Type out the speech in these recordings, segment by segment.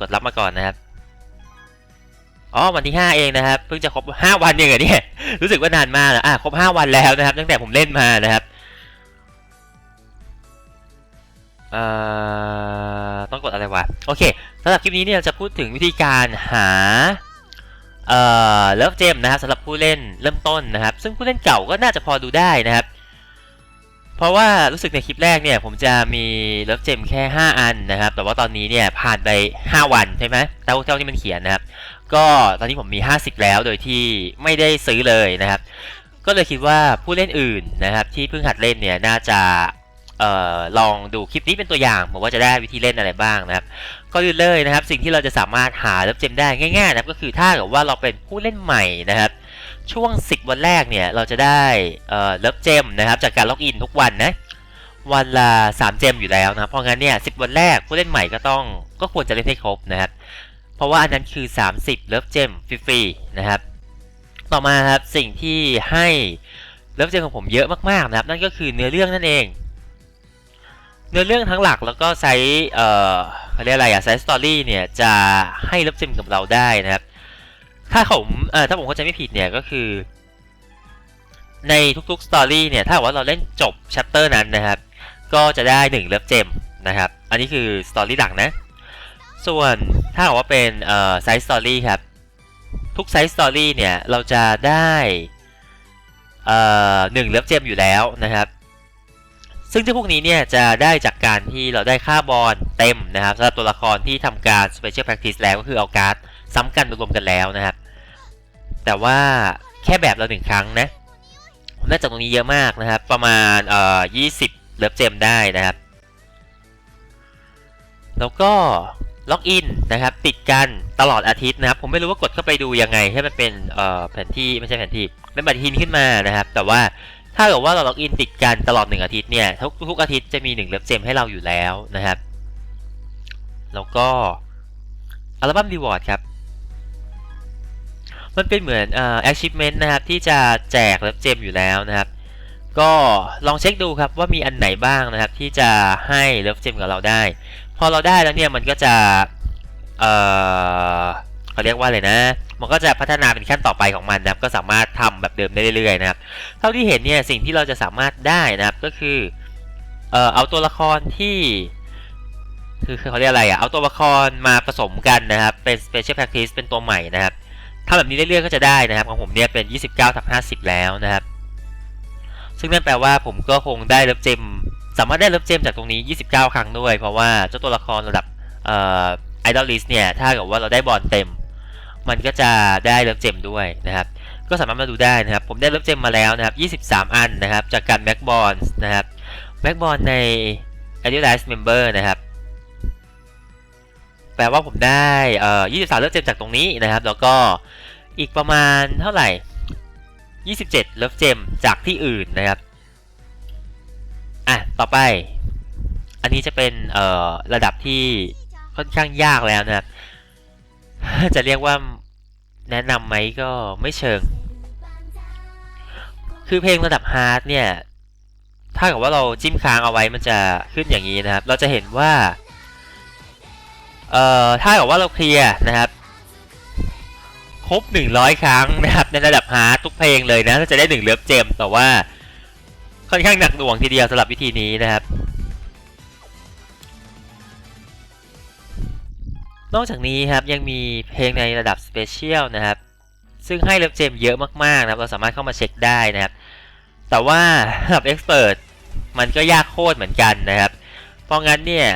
กดรับมาก่อนนะครับอ๋อวันที่ 5 เองนะครับเพิ่งจะครบ 5 วันเองเหรอเนี่ยรู้สึกว่านานมากแล้วอะครบ 5 วันแล้วนะครับ ตั้งแต่ผมเล่นมานะครับเอ่อต้องกดอะไรวะโอเคสำหรับคลิปนี้เนี่ยเราจะพูดถึงวิธีการหาเอ่อเลิฟเจมนะครับสำหรับผู้เล่นเริ่มต้นนะครับ ซึ่งผู้เล่นเก่าก็น่าจะพอดูได้นะครับ เพราะว่ารู้สึกในคลิปแรกเนี่ย ผมจะมีเลิฟเจมแค่ 5 อันนะครับ แต่ว่าตอนนี้เนี่ยผ่านไป 5 วันใช่ไหมเท่าเท่าที่มันเขียนนะครับ ก็ตอนนี้ผมมี 50 แล้วโดยที่ไม่ได้ซื้อเลยนะครับ ก็เลยคิดว่าผู้เล่นอื่นนะครับ ที่เพิ่งหัดเล่นเนี่ยน่าจะออลองดูคลิปนี้เป็นตัวอย่างผมว่าจะได้วิธีเล่นอะไรบ้างนะครับก็อื่นเลยนะครับ สิ่งที่เราจะสามารถหาเลิฟเจมได้ง่ายๆนะครับก็คือถ้าเกิดว่าเราเป็นผู้เล่นใหม่นะครับ ช่วง 10 วันแรกเนี่ย เราจะได้เอ่อเลิฟเจมนะครับ จากการล็อกอินทุกวันนะ วันละ3เจมอยู่แล้วนะเพราะงั้นเนี่ย10 วันแรกผู้เล่นใหม่ก็ต้องก็ควรจะเล่นให้ครบนะครับ เพราะว่าอันนั้นคือ 30 เลิฟเจมฟรีๆนะครับ ต่อมาครับสิ่งที่ให้เลิฟเจมของผมเยอะมากๆนะครับ นั่นก็คือเนื้อเรื่องนั่นเอง เนื้อเรื่องทั้งหลักแล้วก็ไซส์เอ่อเขาเรียกอะไรอะไซส์สตอรี่เนี่ยจะให้เลิฟเจมกับเราได้นะครับ ถ้าผมเอ่อถ้าผมเข้าใจไม่ผิดเนี่ยก็คือ ในทุกๆสตอรี่เนี่ยถ้าว่าเราเล่นจบแชปเตอร์นั้นนะครับ ก็จะได้1เลิฟเจมนะครับ อันนี้คือสตอรี่หลักนะ ส่วนถ้าว่าเป็นเอ่อไซส์สตอรี่ครับ ทุกไซส์สตอรี่เนี่ยเราจะได้เอ่อหนึ่งเลิฟเจมอยู่แล้วนะครับซึ่งเจ้าพวกนี้เนี่ยจะได้จากการที่เราได้ค่าบอลเต็มนะครับสำหรับตัวละครที่ทำการ Special Practice แล้วก็คือเอาการ์ดซ้ำกันรวมกันแล้วนะครับ แต่ว่าแค่แบบละหนึ่งครั้งนะผมได้จากตรงนี้เยอะมากนะครับ ประมาณเอ่อ20เลิฟเจมได้นะครับ แล้วก็ล็อกอินนะครับ ติดกันตลอดอาทิตย์นะครับ ผมไม่รู้ว่ากดเข้าไปดูยังไงให้มันเป็นเอ่อแผนที่ไม่ใช่แผนที่เป็นปฏิทินขึ้นมานะครับ แต่ว่าถ้าเกิดว่าเราล็อกอินติดกันตลอดหนึ่งอาทิตย์เนี่ยทุกทุกอาทิตย์จะมีหนึ่งเลิฟเจมให้เราอยู่แล้วนะครับ แล้วก็อัลบั้มรีวอร์ดครับ มันเป็นเหมือนเอ่อ achievement นะครับที่จะแจกเลิฟเจมอยู่แล้วนะครับ ก็ลองเช็คดูครับว่ามีอันไหนบ้างนะครับ ที่จะให้เลิฟเจมกับเราได้ พอเราได้แล้วเนี่ยมันก็จะเอ่อเขาเรียกว่าอะไรนะ มันก็จะพัฒนาเป็นขั้นต่อไปของมันนะครับ ก็สามารถทำแบบเดิมได้เรื่อยๆนะครับ เท่าที่เห็นเนี่ยสิ่งที่เราจะสามารถได้นะครับก็คือเอ่อเอาตัวละครที่คือเขาเรียกอะไรอะเอาตัวละครมาผสมกันนะครับ เป็น special practice เป็นตัวใหม่นะครับ ถ้าแบบนี้เรื่อยๆก็จะได้นะครับของผมเนี่ยเป็น 29ทับ50 แล้วนะครับ ซึ่งนั่นแปลว่าผมก็คงได้เลิฟเจมสามารถได้เลิฟเจมจากตรงนี้ 29 ครั้งด้วย เพราะว่าเจ้าตัวละครระดับเอ่อไอดอลลิสเนี่ยถ้าเกิดว่าเราได้บอลเต็ม มันก็จะได้เลิฟเจมด้วยนะครับ ก็สามารถมาดูได้นะครับ ผมได้เลิฟเจมมาแล้วนะครับ 23 อันนะครับ จากการแม็กบอลนะครับแม็กบอลใน a d i l i z e Member นะครับ แปลว่าผมได้เอ่อ23 เลิฟเจมจากตรงนี้นะครับ แล้วก็อีกประมาณเท่าไหร่ 27 เลิฟเจมจากที่อื่นนะครับ อะ ต่อไป อันนี้จะเป็นเอ่อระดับที่ค่อนข้างยากแล้วนะครับ จะเรียกว่าแนะนำไหมก็ไม่เชิง คือเพลงระดับฮาร์ดเนี่ย ถ้าเกิดว่าเราจิ้มค้างเอาไว้มันจะขึ้นอย่างนี้นะครับ เราจะเห็นว่า เอ่อถ้าเกิดว่าเราเคลียร์นะครับครบ 100 ครั้งนะครับในระดับฮาร์ดทุกเพลงเลยนะจะได้1เลิฟเจมแต่ว่าค่อนข้างหนักหน่วงทีเดียวสำหรับวิธีนี้นะครับ นอกจากนี้ครับยังมีเพลงในระดับสเปเชียลนะครับ ซึ่งให้เลิฟเจมเยอะมากๆนะครับเราสามารถเข้ามาเช็คได้นะครับ แต่ว่าระดับเอ็กซ์เพรสมันก็ยากโคตรเหมือนกันนะครับ เพราะงั้นเนี่ย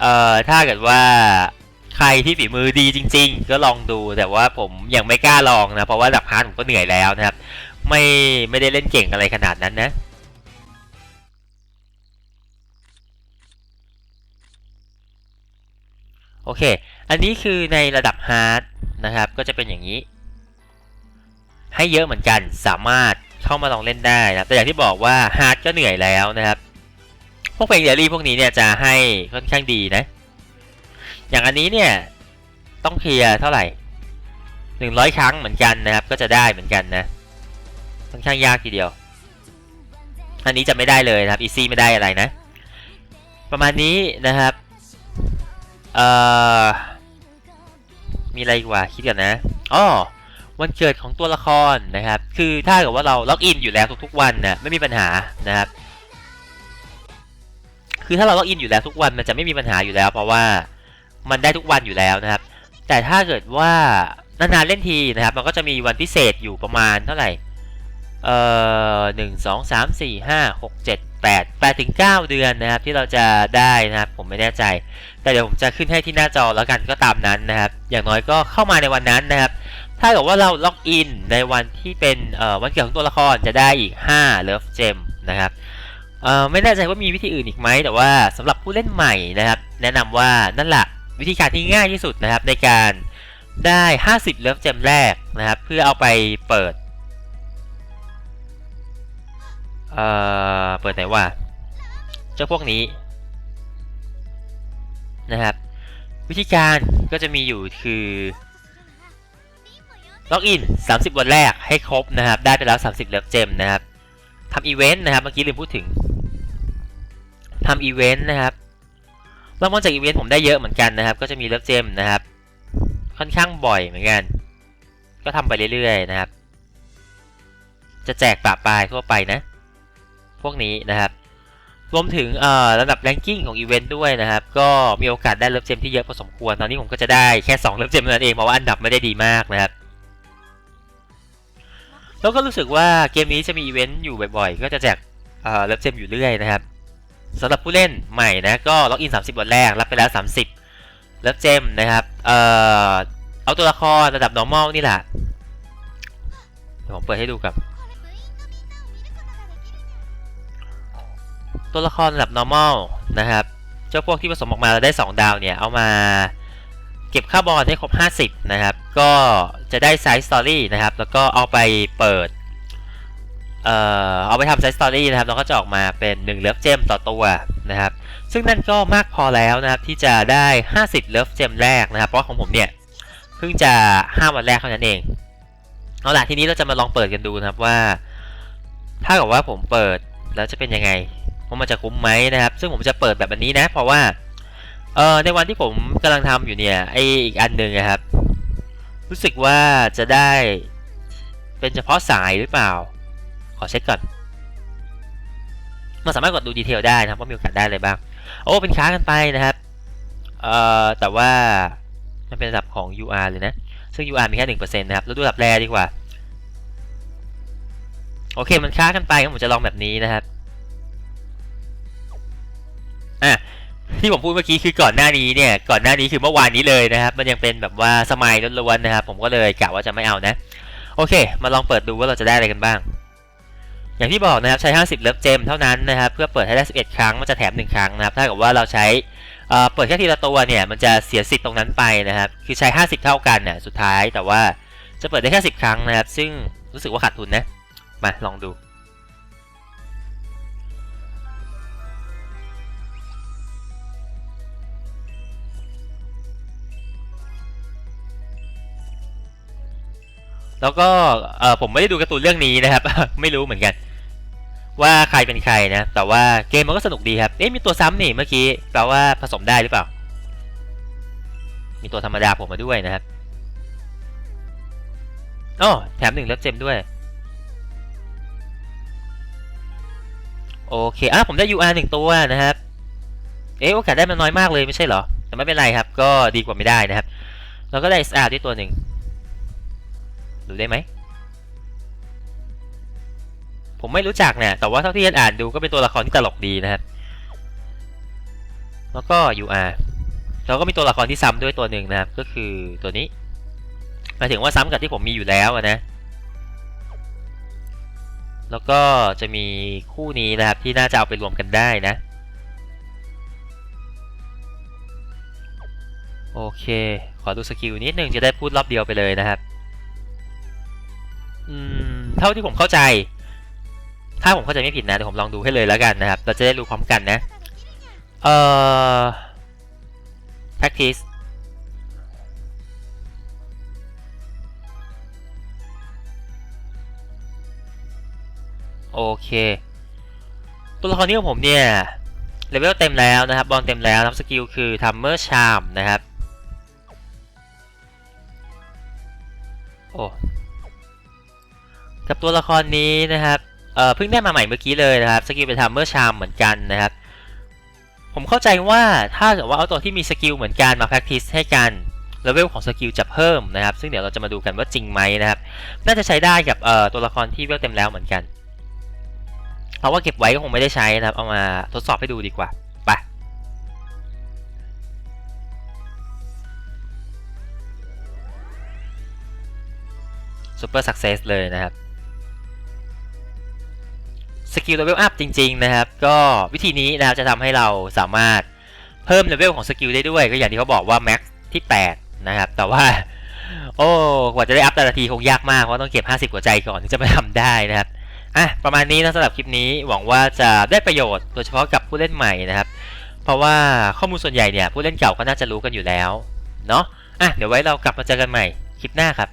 เอ่อถ้าเกิดว่าใครที่ฝีมือดีจริง ๆ ก็ลองดูแต่ว่าผมยังไม่กล้าลองนะ เพราะว่าระดับฮาร์ดผมก็เหนื่อยแล้วนะครับ ไม่ไม่ได้เล่นเก่งอะไรขนาดนั้นนะโอเค อันนี้คือในระดับฮาร์ดนะครับ ก็จะเป็นอย่างนี้ ให้เยอะเหมือนกัน สามารถเข้ามาลองเล่นได้นะแต่อย่างที่บอกว่าฮาร์ดก็เหนื่อยแล้วนะครับ วกเพลงเดลี่พวกนี้เนี่ยจะให้ค่อนข้างดีนะ อย่างอันนี้เนี่ยต้องเคลียร์เท่าไหร่หนึ่งร้อยครั้งเหมือนกันนะครับ ก็จะได้เหมือนกันนะ ค่อนข้างยากทีเดียว อันนี้จะไม่ได้เลยนะครับอีซี่ไม่ได้อะไรนะ ประมาณนี้นะครับเอ่อมีอะไรอีกว่าคิดกันนะอ๋อวันเกิดของตัวละครนะครับ คือถ้าเกิดว่าเราล็อกอินอยู่แล้วทุกๆวันน่ะไม่มีปัญหานะครับ คือถ้าเราล็อกอินอยู่แล้วทุกวันมันจะไม่มีปัญหาอยู่แล้ว เพราะว่ามันได้ทุกวันอยู่แล้วนะครับ แต่ถ้าเกิดว่านานๆเล่นทีนะครับ มันก็จะมีวันพิเศษอยู่ประมาณเท่าไหร่เอ่อหนึ่งสองสามสี่ห้าหกเจ็ดแปดแปดถึงเก้าเดือนนะครับ ที่เราจะได้นะครับ ผมไม่แน่ใจ แต่เดี๋ยวผมจะขึ้นให้ที่หน้าจอแล้วกันก็ตามนั้นนะครับ อย่างน้อยก็เข้ามาในวันนั้นนะครับ ถ้าเกิดว่าเราล็อกอินในวันที่เป็นวันเกิดของตัวละครจะได้อีก5 Love Gem นะครับ ไม่แน่ใจว่ามีวิธีอื่นอีกไหมแต่ว่าสำหรับผู้เล่นใหม่นะครับ แนะนำว่านั่นแหละวิธีการที่ง่ายที่สุดนะครับ ในการได้ 50 Love Gem แรกนะครับ เพื่อเอาไปเปิดเอ่อเปิดไหนว่าเจ้าพวกนี้นะครับ วิธีการก็จะมีอยู่คือล็อกอิน 30 วันแรกให้ครบนะครับ ได้ไปแล้ว 30 เลิฟเจมนะครับทำอีเวนต์นะครับ เมื่อกี้ลืมพูดถึง ทำอีเวนต์นะครับรางวัลจากอีเวนต์ผมได้เยอะเหมือนกันนะครับ ก็จะมีเลิฟเจมนะครับ ค่อนข้างบ่อยเหมือนกัน ก็ทำไปเรื่อยๆนะครับ จะแจกปะปลายทั่วไปนะ พวกนี้นะครับรวมถึงระดับแรงกิ้งของอีเวนต์ด้วยนะครับ ก็มีโอกาสได้เลิฟเจมที่เยอะพอสมควร ตอนนี้ผมก็จะได้แค่2เลิฟเจมเท่านั้นเองเพราะว่าอันดับไม่ได้ดีมากนะครับ แล้วก็รู้สึกว่าเกมนี้จะมีอีเวนต์อยู่บ่อยๆ ก็จะแจกเลิฟเจมอยู่เรื่อยนะครับ สำหรับผู้เล่นใหม่นะก็ล็อกอิน 30 วันแรก รับไปแล้ว 30เลิฟเจมนะครับ เอ่อ เอาตัวละครระดับ normal นี่แหละเดี๋ยวผมเปิดให้ดูกับ ตัวละครระดับ normal นะครับ เจ้าพวกที่ผสมออกมาแล้วได้ 2 ดาวเนี่ย เอามาเก็บค่าบอลให้ครบ 50 นะครับ ก็จะได้ไซส์สตอรี่นะครับ แล้วก็เอาไปเปิด เอ่อเอาไปทำไซส์สตอรี่นะครับแล้วก็จะออกมาเป็น1เลิฟเจมต่อตัวนะครับซึ่งนั่นก็มากพอแล้วนะครับที่จะได้ 50เลิฟเจมแรกนะครับเพราะของผมเนี่ยเพิ่งจะ 5 วันแรกเท่านั้นเองเอาล่ะทีนี้เราจะมาลองเปิดกันดูนะครับว่า ถ้ากับว่าผมเปิดแล้วจะเป็นยังไงว่ามันจะคุ้มไหมนะครับ ซึ่งผมจะเปิดแบบอันนี้นะ เพราะว่าเออในวันที่ผมกำลังทำอยู่เนี่ยไออีกอันหนึ่งนะครับ รู้สึกว่าจะได้เป็นเฉพาะสายหรือเปล่า ขอเช็คก่อนมันสามารถกดดูดีเทลได้นะครับว่ามีโอกาสได้อะไรบ้าง โอ้เป็นค้ากันไปนะครับเอ่อแต่ว่ามันเป็นระดับของ UR เลยนะ ซึ่ง UR มีแค่หนึ่งเปอร์เซ็นต์นะครับแล้วดูระดับแรดีกว่า โอเคมันค้ากันไปงั้นผมจะลองแบบนี้นะครับอะที่ผมพูดเมื่อกี้คือก่อนหน้านี้เนี่ย ก่อนหน้านี้คือเมื่อวานนี้เลยนะครับ มันยังเป็นแบบว่าสมัยล้วนๆนะครับ ผมก็เลยกะว่าจะไม่เอานะ โอเค มาลองเปิดดูว่าเราจะได้อะไรกันบ้าง อย่างที่บอกนะครับใช้ 50 เลิฟเจมเท่านั้นนะครับเพื่อเปิดให้ได้ 11 ครั้งมันจะแถม 1 ครั้งนะครับถ้าเกิดว่าเราใช้เปิดแค่ทีละตัวเนี่ยมันจะเสียสิทธิ์ตรงนั้นไปนะครับคือใช้ 50 เท่ากันเนี่ยสุดท้ายแต่ว่าจะเปิดได้แค่ 10 ครั้งนะครับ ซึ่งรู้สึกว่าขาดทุนนะมาลองดูแล้วก็ผมไม่ได้ดูการ์ตูนเรื่องนี้นะครับ ไม่รู้เหมือนกัน ว่าใครเป็นใครนะ แต่ว่าเกมมันก็สนุกดีครับ เอ๊ะมีตัวซ้ำนี่เมื่อกี้ แปลว่าผสมได้หรือเปล่า มีตัวธรรมดาผมมาด้วยนะครับอ๋อแถมหนึ่งเล็บเจมด้วย โอเคอะผมได้ UR หนึ่งตัวนะครับ เอ๊ะโอกาสได้มันน้อยมากเลยไม่ใช่เหรอ แต่ไม่เป็นไรครับ ก็ดีกว่าไม่ได้นะครับ แล้วก็ได้ SR ด้วยตัวหนึ่งดูได้ไหม ผมไม่รู้จักเนี่ย แต่ว่าเท่าที่อ่านดูก็เป็นตัวละครที่ตลกดีนะครับแล้วก็ UR แล้วก็มีตัวละครที่ซ้ำด้วยตัวหนึ่งนะครับ ก็คือตัวนี้หมายถึงว่าซ้ำกับที่ผมมีอยู่แล้วนะ แล้วก็จะมีคู่นี้นะครับที่น่าจะเอาไปรวมกันได้นะ โอเค ขอดูสกิลนิดนึงจะได้พูดรอบเดียวไปเลยนะครับ อืม เท่าที่ผมเข้าใจ ถ้าผมเข้าใจไม่ผิดนะเดี๋ยวผมลองดูให้เลยแล้วกันนะครับ เราจะได้รู้พร้อมกันนะ เอ่อ practice โอเค ตัวละครนี้ของผมเนี่ยเลเวลเต็มแล้วนะครับ บอลเต็มแล้วนะครับสกิลคือ Hammer Charm นะครับ โอ้ กับตัวละครนี้นะครับ เออเพิ่งได้มาใหม่เมื่อกี้เลยนะครับสกิลเป็นทัมเมอร์ชามเหมือนกันนะครับ ผมเข้าใจว่าถ้าเกิดว่าเอาตัวที่มีสกิลเหมือนกันมา practice ให้กันเลเวลของสกิลจะเพิ่มนะครับ ซึ่งเดี๋ยวเราจะมาดูกันว่าจริงไหมนะครับ น่าจะใช้ได้กับตัวละครที่เวลเต็มแล้วเหมือนกัน เพราะว่าเก็บไว้ก็คงไม่ได้ใช้นะครับ เอามาทดสอบให้ดูดีกว่าไปซูเปอร์สักเซสเลยนะครับ สกิลเลเวลอัพจริงๆนะครับ ก็วิธีนี้นะครับจะทำให้เราสามารถเพิ่มเลเวลของสกิลได้ด้วย ก็อย่างที่เขาบอกว่าแม็กที่ 8 นะครับ แต่ว่า โอ้กว่าจะได้อัพแต่ละทีคงยากมากเพราะต้องเก็บ 50 กว่าใจก่อนถึงจะมาทำได้นะครับอะประมาณนี้นะสำหรับคลิปนี้หวังว่าจะได้ประโยชน์โดยเฉพาะกับผู้เล่นใหม่นะครับ เพราะว่าข้อมูลส่วนใหญ่เนี่ยผู้เล่นเก่าก็น่าจะรู้กันอยู่แล้วเนาะอะเดี๋ยวไว้เรากลับมาเจอกันใหม่คลิปหน้าครับ